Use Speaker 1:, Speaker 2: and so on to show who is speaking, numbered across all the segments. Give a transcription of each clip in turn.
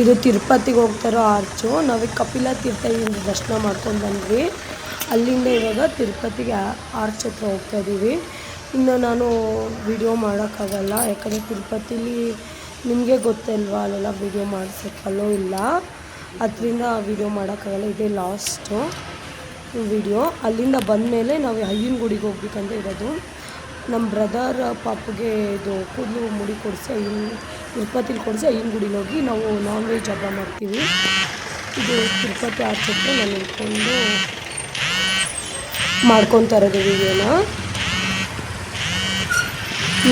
Speaker 1: ಇದು ತಿರುಪತಿಗೆ ಹೋಗ್ತಾರೋ ಆರ್ಚು ನಾವು ಕಪಿಲ ತೀರ್ಥದಿಂದ ದರ್ಶನ ಮಾಡ್ಕೊಂಡು ಬಂದ್ವಿ. ಅಲ್ಲಿಂದ ಇವಾಗ ತಿರುಪತಿಗೆ ಆರ್ಚ್ ಹತ್ರ ಹೋಗ್ತಾ ಇದ್ದೀವಿ ಇನ್ನು ನಾನು ವಿಡಿಯೋ ಮಾಡೋಕ್ಕಾಗಲ್ಲ, ಯಾಕಂದರೆ ತಿರುಪತಿಲಿ ನಿಮಗೆ ಗೊತ್ತಲ್ವಾ, ಅಲ್ಲೆಲ್ಲ ವಿಡಿಯೋ ಮಾಡಿಸೋಕ್ಕಲ್ಲೋ ಇಲ್ಲ. ಅದರಿಂದ ವಿಡಿಯೋ ಮಾಡೋಕ್ಕಾಗಲ್ಲ, ಇದೇ ಲಾಸ್ಟು ವಿಡಿಯೋ ಅಲ್ಲಿಂದ ಬಂದಮೇಲೆ ನಾವು ಅಯ್ಯನ ಗುಡಿಗೆ ಹೋಗ್ಬೇಕಂತ ಇರೋದು. ನಮ್ಮ ಬ್ರದರ್ ಪಾಪಗೆ ಇದು ಕೂದಲು ಮುಡಿ ಕೊಡಿಸಿ ಅಯ್ಯನ ತಿರುಪತಿಲಿ ಕೊಡಿಸಿ ಅಯ್ಯನ ಗುಡಿಲಿ ಹೋಗಿ ನಾವು ನಾನ್ ವೆಜ್ ಹಬ್ಬ ಮಾಡ್ತೀವಿ. ಇದು ತಿರುಪತಿ ಆಚೆ ನಾನು ಇಟ್ಕೊಂಡು ಮಾಡ್ಕೊತಾ ಇರೋದು ವಿಡಿಯೋನ.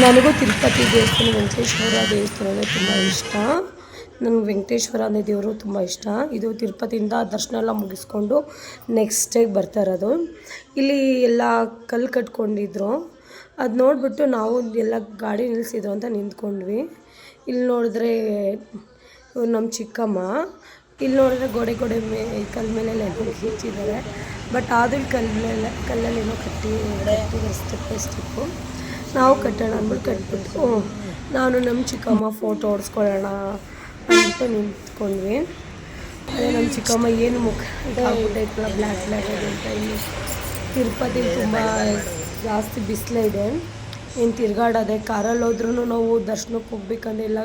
Speaker 1: ನನಗೂ ತಿರುಪತಿ ದೇವಸ್ಥಾನ, ವೆಂಕಟೇಶ್ವರ ದೇವಸ್ಥಾನ ತುಂಬ ಇಷ್ಟ. ನನಗೆ ವೆಂಕಟೇಶ್ವರ ಅನ್ನೋ ದೇವರು ತುಂಬ ಇಷ್ಟ. ಇದು ತಿರುಪತಿಯಿಂದ ದರ್ಶನ ಎಲ್ಲ ಮುಗಿಸ್ಕೊಂಡು ನೆಕ್ಸ್ಟ್ ಡೇಗೆ ಬರ್ತಾ ಇರೋದು. ಇಲ್ಲಿ ಎಲ್ಲ ಕಲ್ಲು ಕಟ್ಕೊಂಡಿದ್ರು. ಅದು ನೋಡಿಬಿಟ್ಟು ನಾವು ಎಲ್ಲ ಗಾಡಿ ನಿಲ್ಲಿಸಿದ್ರು ಅಂತ ನಿಂತ್ಕೊಂಡ್ವಿ. ಇಲ್ಲಿ ನೋಡಿದ್ರೆ ನಮ್ಮ ಚಿಕ್ಕಮ್ಮ ಇಲ್ಲಿ ನೋಡಿದ್ರೆ ಗೋಡೆ ಗೋಡೆ ಮೇ ಕಲ್ಲು ಮೇಲೆಲ್ಲ ಏನೋ ಬಟ್ ಆದರೂ ಕಲ್ಲೆಲ್ಲ ಕಲ್ಲಲ್ಲಿ ಏನೋ ಕಟ್ಟಿ ಕಟ್ಟಿದ್ದಾರೆ ಸ್ಟೆಪ್ ಸ್ಟೆಪ್ಪು ನಾವು ಕಟ್ಟೋಣ ಅಂದ್ಬಿಟ್ಟು ಕಟ್ಬಿಟ್ಟು ನಾನು ನಮ್ಮ ಚಿಕ್ಕಮ್ಮ ಫೋಟೋ ಹೊಡ್ಸ್ಕೊಳ್ಳೋಣ ಅಂತ ನಿಂತ್ಕೊಂಡ್ವಿ. ಅದೇ ನಮ್ಮ ಚಿಕ್ಕಮ್ಮ ಏನು ಮುಖ ಬ್ಲ್ಯಾಕ್ ಬ್ಲ್ಯಾಕ್ ಆಗಿ ಅಂತ ಇಲ್ಲಿ ತಿರುಪತಿ ತುಂಬ ಜಾಸ್ತಿ ಬಿಸಿಲೇ ಇದೆ. ಏನು ತಿರ್ಗಾಡೋದೆ ಕಾರಲ್ಲಿ ಹೋದ್ರೂ ನಾವು ದರ್ಶನಕ್ಕೆ ಹೋಗ್ಬೇಕಂದ್ರೆ ಎಲ್ಲ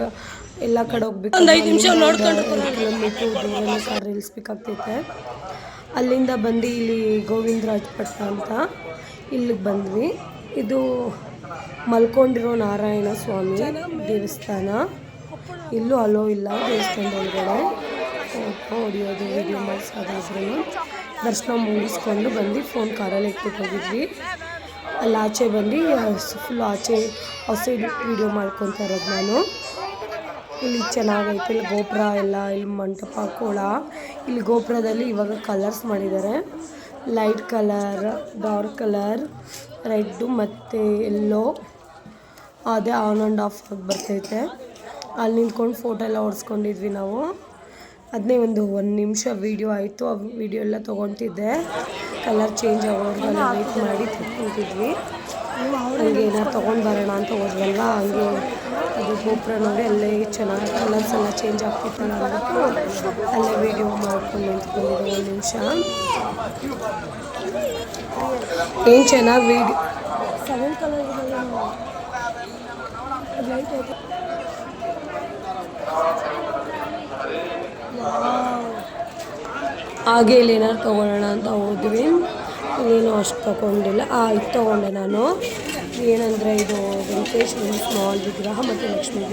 Speaker 1: ಎಲ್ಲ ಕಡೆ ಹೋಗ್ಬೇಕು. ಒಂದು ಐದು ನಿಮಿಷ ನೋಡ್ಕೊಂಡು ಕಿಲೋಮೀಟ್ರ್ ದೂರನೇ ಕಾರ್ ನಿಲ್ಲಿಸ್ಬೇಕಾಗ್ತೈತೆ ಅಲ್ಲಿಂದ ಬಂದು ಇಲ್ಲಿ ಗೋವಿಂದರಾಜಪಟ್ಟ ಅಂತ ಇಲ್ಲಿಗೆ ಬಂದ್ವಿ. ಇದು ಮಲ್ಕೊಂಡಿರೋ ನಾರಾಯಣ ಸ್ವಾಮಿ ದೇವಸ್ಥಾನ. ಇಲ್ಲೂ ಅಲೋ ಇಲ್ಲ ದೇವಸ್ಥಾನದ ಒಳಗಡೆ. ಫೋಟೋ ಹೊಡಿಯೋದು ವಿಡಿಯೋ ಮಾಡಿಸೋದಾದ್ರೂ ದರ್ಶನ ಮುಗಿಸ್ಕೊಂಡು ಬಂದು ಫೋನ್ ಕಾರಲ್ಲಿ ಇಟ್ಬಿಟ್ಟು ಹೋಗಿದ್ವಿ. ಅಲ್ಲಿ ಆಚೆ ಬಂದು ಫುಲ್ ಆಚೆ ಔಟ್ಸೈಡ್ ವಿಡಿಯೋ ಮಾಡ್ಕೊತಾ ಇರೋದು ನಾನು. ಇಲ್ಲಿ ಚೆನ್ನಾಗೈತೆ, ಇಲ್ಲಿ ಗೋಪುರ ಎಲ್ಲ, ಇಲ್ಲಿ ಮಂಟಪ, ಕೋಳ. ಇಲ್ಲಿ ಗೋಪುರದಲ್ಲಿ ಇವಾಗ ಕಲರ್ಸ್ ಮಾಡಿದ್ದಾರೆ. Light colour dark colour red ಮತ್ತು ಎಲ್ಲೋ ಅದೇ ಆನ್ ಆ್ಯಂಡ್ ಆಫ್ ಆಗಿ ಬರ್ತೈತೆ. ಅಲ್ಲಿ ನಿಂತ್ಕೊಂಡು ಫೋಟೋ ಎಲ್ಲ ಹೊಡ್ಸ್ಕೊಂಡಿದ್ವಿ ನಾವು. ಅದನ್ನೇ ಒಂದು ಒಂದು ನಿಮಿಷ ವೀಡಿಯೋ ಆಯಿತು. ಆ ವೀಡಿಯೋ ಎಲ್ಲ ತೊಗೊತಿದ್ದೆ. ಕಲರ್ ಚೇಂಜ್ ಆಗೋರ್ಗೆಲ್ಲ ವೆಯ್ಟ್ ಮಾಡಿ ತಿಳ್ಕೊತಿದ್ವಿ ಹಂಗೆ ಏನಾರು ತೊಗೊಂಡು ಬರೋಣ ಅಂತ ಹೋದ್ವಲ್ಲ ಹಂಗೆ ಅದು ಗೋಪುರ ನೋಡಿ ಅಲ್ಲೇ ಚೆನ್ನಾಗಿ ಕಲರ್ಸ್ ಎಲ್ಲ ಚೇಂಜ್ ಆಗ್ತಿತ್ತಲ್ಲ ಅಂದ್ಬಿಟ್ಟು ಅಲ್ಲೇ ವೀಡಿಯೋ ಮಾಡ್ಕೊಂಡು ನಿಂತ್ಕೊಂಡಿದ್ದೆ ಒಂದು ನಿಮಿಷ. ಏನು ಚೆನ್ನಾಗಿ ವೀಡಿಯೋ ಸೆವೆನ್ ಕಲರ್ ಲೈಟ್ ಐತೆ ಹಾಗೆ ಇಲ್ಲಿ ಏನಾದ್ರು ತೊಗೊಳ್ಳೋಣ ಅಂತ ಹೋದ್ವಿ. ಇಲ್ಲೇನು ಅಷ್ಟು ತೊಗೊಂಡಿಲ್ಲ. ಇದು ತೊಗೊಂಡೆ ನಾನು. ಏನಂದರೆ ಇದು ವೆಂಕಟೇಶ್ವರ ಸ್ಮಾಲ್ ವಿಗ್ರಹ ಮತ್ತು ಲಕ್ಷ್ಮೀ.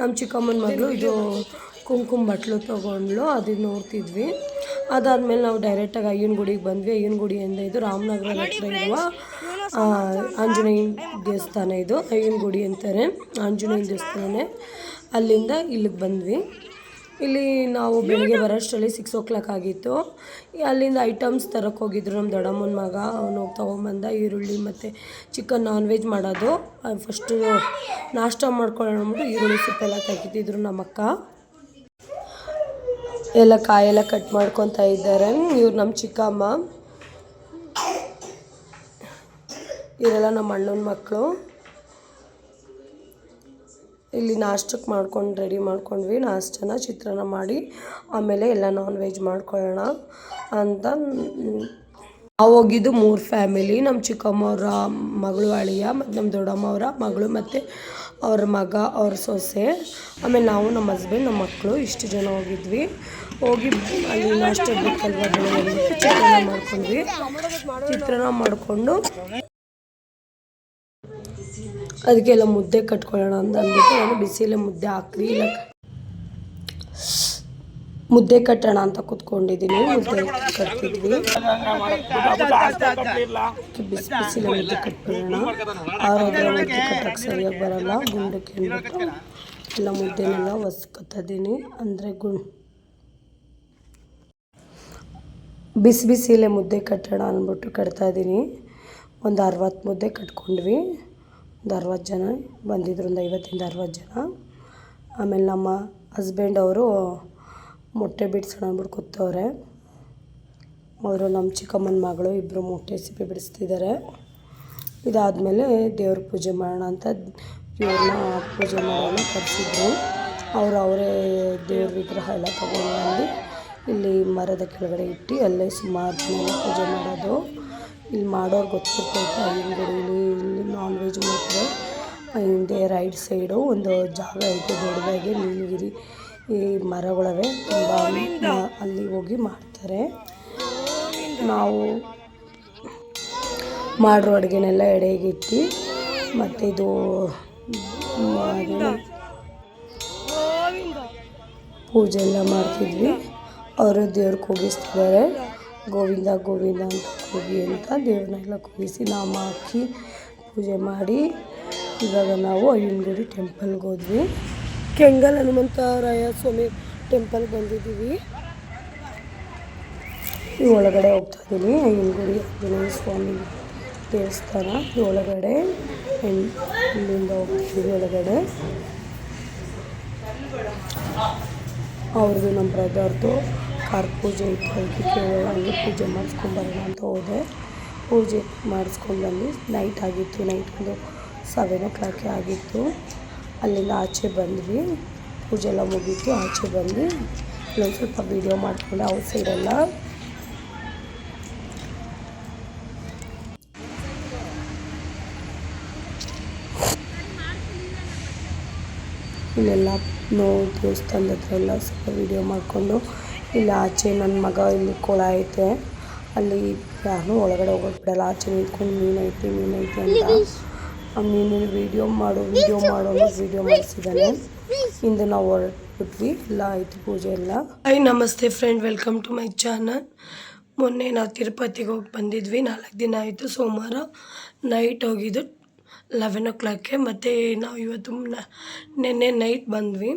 Speaker 1: ನಮ್ಮ ಚಿಕ್ಕಮ್ಮನ ಮಗಳು ಇದು ಕುಂಕುಮ ಬಟ್ಲು ತೊಗೊಂಡ್ಲು ಅದು ನೋಡ್ತಿದ್ವಿ. ಅದಾದಮೇಲೆ ನಾವು ಡೈರೆಕ್ಟಾಗಿ ಅಯ್ಯನ ಗುಡಿಗೆ ಬಂದ್ವಿ. ಅಯ್ಯನ ಗುಡಿ ಅಂದರೆ ಇದು ರಾಮನಗರ ಹತ್ರ ಇರುವ ಆಂಜನೇಯ ದೇವಸ್ಥಾನ ಇದು. ಅಯ್ಯನ ಗುಡಿ ಅಂತಾರೆ. ಆಂಜನೇಯ ದೇವಸ್ಥಾನನೇ ಅಲ್ಲಿಂದ ಇಲ್ಲಿಗೆ ಬಂದ್ವಿ. ಇಲ್ಲಿ ನಾವು ಬೆಳಿಗ್ಗೆ ಬರೋಷ್ಟರಲ್ಲಿ ಸಿಕ್ಸ್ ಓ ಕ್ಲಾಕ್ ಆಗಿತ್ತು ಅಲ್ಲಿಂದ ಐಟಮ್ಸ್ ತರಕ್ಕೆ ಹೋಗಿದ್ರು ನಮ್ಮ ದೊಡ್ಡಮ್ಮನ ಮಗ. ಅವನು ಹೋಗಿ ತೊಗೊಂಬಂದ ಈರುಳ್ಳಿ ಮತ್ತು ಚಿಕನ್ ನಾನ್ ವೆಜ್ ಮಾಡೋದು ಫಸ್ಟು ನಾಷ್ಟ ಮಾಡ್ಕೊಳ್ಳೋಣ ಅಂದ್ಬಿಟ್ಟು ಈರುಳ್ಳಿ ಸೊಪ್ಪೆಲ್ಲ ತೆಗಿತಿದ್ರು ನಮ್ಮಕ್ಕ. ಎಲ್ಲ ಕಾಯೆಲ್ಲ ಕಟ್ ಮಾಡ್ಕೊತಾ ಇದ್ದಾರೆ. ಇವ್ರು ನಮ್ಮ ಚಿಕ್ಕಮ್ಮ. ಇವರೆಲ್ಲ ನಮ್ಮ ಅಣ್ಣನ ಮಕ್ಕಳು ಇಲ್ಲಿ ನಾಷ್ಟಕ್ಕೆ ಮಾಡ್ಕೊಂಡು ರೆಡಿ ಮಾಡ್ಕೊಂಡ್ವಿ. ನಾಷ್ಟನ ಚಿತ್ರಾನ್ನ ಮಾಡಿ ಆಮೇಲೆ ಎಲ್ಲ ನಾನ್ ವೆಜ್ ಮಾಡ್ಕೊಳ್ಳೋಣ ಅಂತ. ನಾವು ಹೋಗಿದ್ದು ಮೂರು ಫ್ಯಾಮಿಲಿ ನಮ್ಮ ಚಿಕ್ಕಮ್ಮವ್ರ ಮಗಳು ಅಳಿಯ ಮತ್ತು ನಮ್ಮ ದೊಡ್ಡಮ್ಮವರ ಮಗಳು ಮತ್ತು ಅವ್ರ ಮಗ, ಅವ್ರ ಸೊಸೆ. ಆಮೇಲೆ ನಾವು ನಮ್ಮ ಹಸ್ಬೆಂಡ್ ನಮ್ಮ ಮಕ್ಕಳು ಇಷ್ಟು ಜನ ಹೋಗಿದ್ವಿ. ಹೋಗಿ ಅಲ್ಲಿ ನಾಷ್ಟ ಚಿತ್ರಾನ್ನ ಮಾಡ್ಕೊಂಡ್ವಿ. ಚಿತ್ರಾನ್ನ ಮಾಡಿಕೊಂಡು ಅದಕ್ಕೆಲ್ಲ ಮುದ್ದೆ ಕಟ್ಕೊಳ್ಳೋಣ ಅಂತ ಅಂದ್ಬಿಟ್ಟು ನಾನು ಬಿಸಿಲೇ ಮುದ್ದೆ ಹಾಕ್ರಿ ಇಲ್ಲ. ಮುದ್ದೆ ಕಟ್ಟೋಣ ಅಂತ ಕೂತ್ಕೊಂಡಿದ್ದೀನಿ. ಮುದ್ದೆ ಕಟ್ತಿದ್ವಿ. ಬಿಸಿ ಬಿಸಿಲೇ ಮುದ್ದೆ ಕಟ್ಬಿಡೋಣ. ಆರೋಗ್ಯ ಮುದ್ದೆ ಕಟ್ಟಕ್ಕೆ ಸರಿಯಾಗಿ ಬರೋಲ್ಲ. ಗುಂಡಕ್ಕೆ ಎಲ್ಲ ಮುದ್ದೆನೆಲ್ಲ ಒಸ್ಕೊತಿದ್ದೀನಿ ಅಂದರೆ ಗುಂಡ್. ಬಿಸಿ ಬಿಸಿಲೇ ಮುದ್ದೆ ಕಟ್ಟೋಣ ಅಂದ್ಬಿಟ್ಟು ಕಟ್ತಾಯಿದ್ದೀನಿ ಒಂದು ಅರವತ್ತು ಮುದ್ದೆ ಕಟ್ಕೊಂಡ್ವಿ. ಒಂದು ಅರವತ್ತು ಜನ ಬಂದಿದ್ದರು ಒಂದು ಐವತ್ತಿಂದ ಅರವತ್ತು ಜನ ಆಮೇಲೆ ನಮ್ಮ ಹಸ್ಬೆಂಡ್ ಅವರು ಮೊಟ್ಟೆ ಬಿಡಿಸೋಣ ಅಂದ್ಬಿಟ್ಟು ಕೂತವ್ರೆ. ಅವರು ನಮ್ಮ ಚಿಕ್ಕಮ್ಮನ ಮಗಳು ಇಬ್ಬರು ಮೊಟ್ಟೆ ಸಿಪ್ಪೆ ಬಿಡಿಸ್ತಿದ್ದಾರೆ. ಇದಾದಮೇಲೆ ದೇವ್ರ ಪೂಜೆ ಮಾಡೋಣ ಅಂತ ದೇವ್ರನ್ನ ಪೂಜೆ ಮಾಡೋಣ ಕರೆಸಿದ್ರು. ಅವರು ಅವರೇ ದೇವ್ರ ವಿಗ್ರಹ ಎಲ್ಲ ತಗೊಂಡು ಇಲ್ಲಿ ಮರದ ಕೆಳಗಡೆ ಇಟ್ಟು ಅಲ್ಲೇ ಸುಮಾರು ಪೂಜೆ ಮಾಡೋದು. ಇಲ್ಲಿ ಮಾಡೋರು ಗೊತ್ತಿರ್ತೈತೆ. ಅಂಗಡಿಲಿ ಗುಡೀಲಿ ಇಲ್ಲಿ ನಾನ್ ವೆಜ್ ಮಾಡ್ತಾರೆ ಹಿಂದೆ ರೈಟ್ ಸೈಡು ಒಂದು ಜಾಗ ಐತೆ ದೊಡ್ಡದಾಗಿ ನೀಲಗಿರಿ. ಈ ಮರಗಳವೆ. ತುಂಬ ಅಲ್ಲಿ ಹೋಗಿ ಮಾಡ್ತಾರೆ. ನಾವು ಮಾಡಿರೋ ಅಡುಗೆನೆಲ್ಲ ಎಡೆಗಿಟ್ಟು ಮತ್ತು ಇದು ಪೂಜೆ ಎಲ್ಲ ಮಾಡ್ತಿದ್ವಿ. ಅವರು ದೇವ್ರಿಗೆ ಕೂಗಿಸ್ತಿದ್ದಾರೆ ಗೋವಿಂದ ಗೋವಿಂದ ಅಂತ ಕೂಗಿ ಅಂತ ದೇವ್ರನ್ನೆಲ್ಲ ಕೂಗಿಸಿ ನಾಮ ಹಾಕಿ ಪೂಜೆ ಮಾಡಿ ಇವಾಗ ನಾವು ಅಯ್ಯನಗುಡಿ ಟೆಂಪಲ್ಗೆ ಹೋದ್ವಿ. ಕೆಂಗಲ್ ಹನುಮಂತರಾಯ ಸ್ವಾಮಿ ಟೆಂಪಲ್ಗೆ ಬಂದಿದ್ದೀವಿ. ಈ ಒಳಗಡೆ ಹೋಗ್ತಾ ಇದ್ದೀನಿ, ಅಯ್ಯನಗುಡಿ ಆಂಜನೇಯ ಸ್ವಾಮಿ ದೇವಸ್ಥಾನ ಈ ಒಳಗಡೆ. ಇಲ್ಲಿಂದ ಹೋಗ್ತಿದ್ದೀವಿ ಒಳಗಡೆ. ಅವ್ರದ್ದು ನಮ್ಮ ಬ್ರದರ್ದು ಕಾರ್ ಪೂಜೆ ಇತ್ತು. ಅದಕ್ಕೆ ಕೇಳೋಣ ಪೂಜೆ ಮಾಡಿಸ್ಕೊಂಬರೋಣ ಅಂತ ಹೋದೆ. ಪೂಜೆ ಮಾಡಿಸ್ಕೊಂಡು ಬಂದು ನೈಟ್ ಆಗಿತ್ತು. ನೈಟ್ ಒಂದು ಸೆವೆನ್ ಓ ಕ್ಲಾಕೇ ಆಗಿತ್ತು. ಅಲ್ಲಿಂದ ಆಚೆ ಬಂದ್ವಿ. ಪೂಜೆ ಎಲ್ಲ ಮುಗೀತು. ಆಚೆ ಬಂದು ಇಲ್ಲೊಂದು ಸ್ವಲ್ಪ ವೀಡಿಯೋ ಮಾಡಿಕೊಂಡೆ ಔಟ್ ಸೈಡೆಲ್ಲ ಇಲ್ಲೆಲ್ಲ ನೋ ದೇವಸ್ಥಾನದ ಹತ್ರ ಎಲ್ಲ ಸ್ವಲ್ಪ ವೀಡಿಯೋ ಮಾಡಿಕೊಂಡು ಇಲ್ಲಿ, ಆಚೆ ನನ್ನ ಮಗ ಇಲ್ಲಿ ಕೊಳ ಐತೆ. ಅಲ್ಲಿ ಯಾರು ಒಳಗಡೆ ಹೋಗೋಕೆ ಬಿಡಲ್ಲ. ಆಚೆ ನಿಂತ್ಕೊಂಡು ಮೀನು ಐತೆ ಮೀನು ಐತೆ ಅಂತ. ಆ ಮೀನಿನ ವೀಡಿಯೋ ಮಾಡು ವೀಡಿಯೋ ಮಾಡು ವೀಡಿಯೋ ಮಾಡಿಸಿದ್ದಾನೆ. ಇಂದು ನಾವು ಹೊರಟ್ಬಿಟ್ವಿ ಎಲ್ಲ ಆಯಿತು, ಪೂಜೆ ಎಲ್ಲ. ಹಾಯ್ ನಮಸ್ತೆ friend welcome to my channel ಮೊನ್ನೆ ನಾವು ತಿರುಪತಿಗೆ ಹೋಗಿ ಬಂದಿದ್ವಿ. ನಾಲ್ಕು ದಿನ ಆಯಿತು ಸೋಮವಾರ ನೈಟ್ ಹೋಗಿದ್ದು. ಲೆವೆನ್ ಓ ಕ್ಲಾಕ್ಗೆ ಮತ್ತು ನಾವು ಇವತ್ತು ನೆನ್ನೆ ನೈಟ್ ಬಂದ್ವಿ.